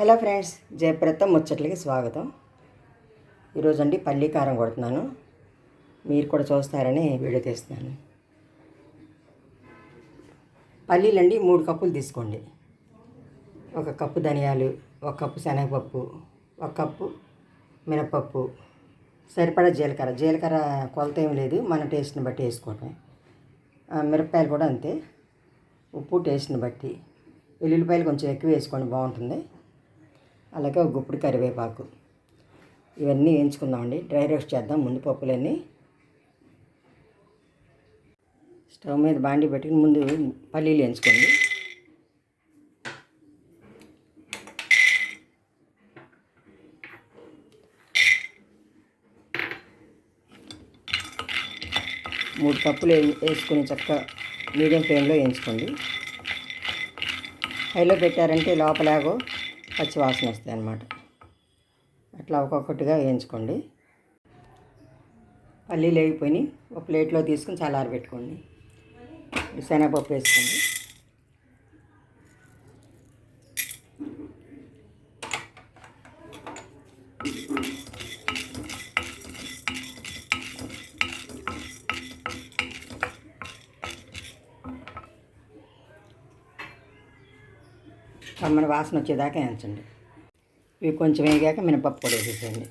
Hello friends జయప్రత ముచ్చట్లకి స్వాగతం. ఈరోజు అండి పల్లీ కారం కొడుతున్నాను. మీరు కూడా చూస్తారని వీడియో తీస్తున్నాను. పల్లీలండి మూడు కప్పులు తీసుకోండి. ఒక కప్పు ధనియాలు ఒక కప్పు శనగపప్పు ఒక కప్పు మినపప్పు సరిపడా జీలకర్ర. జీలకర్ర కొలత ఏం లేదు మన టేస్ట్ని బట్టి వేసుకోవటమే. ఆ, మిరపకాయలు కూడా అంతే. ఉప్పు టేస్ట్ని బట్టి. వెల్లుల్లిపాయలు కొంచెం ఎక్కువ వేసుకోండి బాగుంటుంది. అలాగే ఒక గుప్పుడు కరివేపాకు. ఇవన్నీ వేయించుకుందామండి. డ్రై రోస్ట్ చేద్దాం. ముందు పప్పులన్నీ స్టవ్ మీద బాండి పెట్టుకుని ముందు పల్లీలు వేయించుకోండి. మూడు పప్పులు వే- వేసుకుని చక్క మీడియం ఫ్లేమ్లో వేయించుకోండి. హైలో పెట్టారంటే లోపలాగో పచ్చి వాసన వస్తాయి అన్నమాట. అట్లా ఒక్కొక్కటిగా వేయించుకోండి. పల్లీలు వేగిపోయి ఒక ప్లేట్లో తీసుకుని చల్లారబెట్టుకోండి పెట్టుకోండి. శనగపప్పు వేసుకోండి. కమ్మని వాసన వచ్చేదాకా వేయించండి. ఇవి కొంచెం వేగాక మినపప్పు కూడా వేసేసేయండి.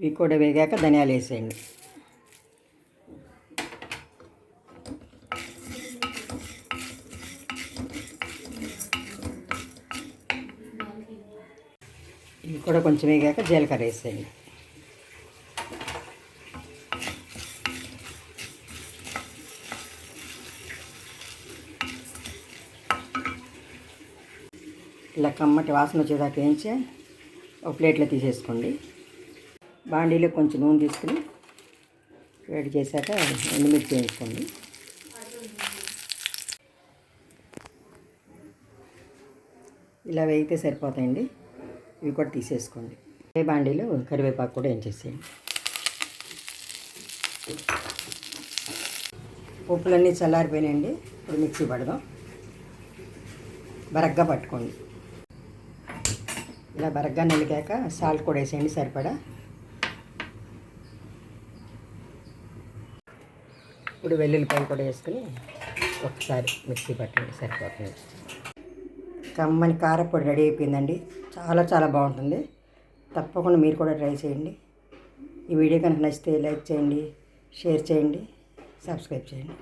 ఇవి కూడా వేగాక ధనియాలు వేసేయండి. ఇవి కూడా కొంచెం వేగాక జీలకర్ర వేసేయండి. ఇలా కమ్మటి వాసన వచ్చేదాకా వేయించి ఒక ప్లేట్లో తీసేసుకోండి. బాండీలో కొంచెం నూనె తీసుకుని వేడి చేశాక ఎండుమిర్చి వేయించుకోండి ఇలా వేయితే సరిపోతాయండి. ఇవి కూడా తీసేసుకోండి. ఏ బాండీలో కరివేపాకు కూడా వేయించేసేయండి ఉప్పులన్నీ చల్లారిపోయినాయండి. ఇప్పుడు మిక్సీ పడదాం. బరగ్గా పట్టుకోండి. ఇలా బరగ్గా నలిగాక సాల్ట్ కూడా వేసేయండి సరిపడా. ఇప్పుడు వెల్లుల్లిపాయలు కూడా వేసుకుని ఒకసారి మిక్సీ పట్టండి సరిపోతుంది. కమ్మని కారపొడి రెడీ అయిపోయిందండి. చాలా చాలా బాగుంటుంది. తప్పకుండా మీరు కూడా ట్రై చేయండి. ఈ వీడియో కనుక నచ్చితే లైక్ చేయండి షేర్ చేయండి సబ్స్క్రైబ్ చేయండి.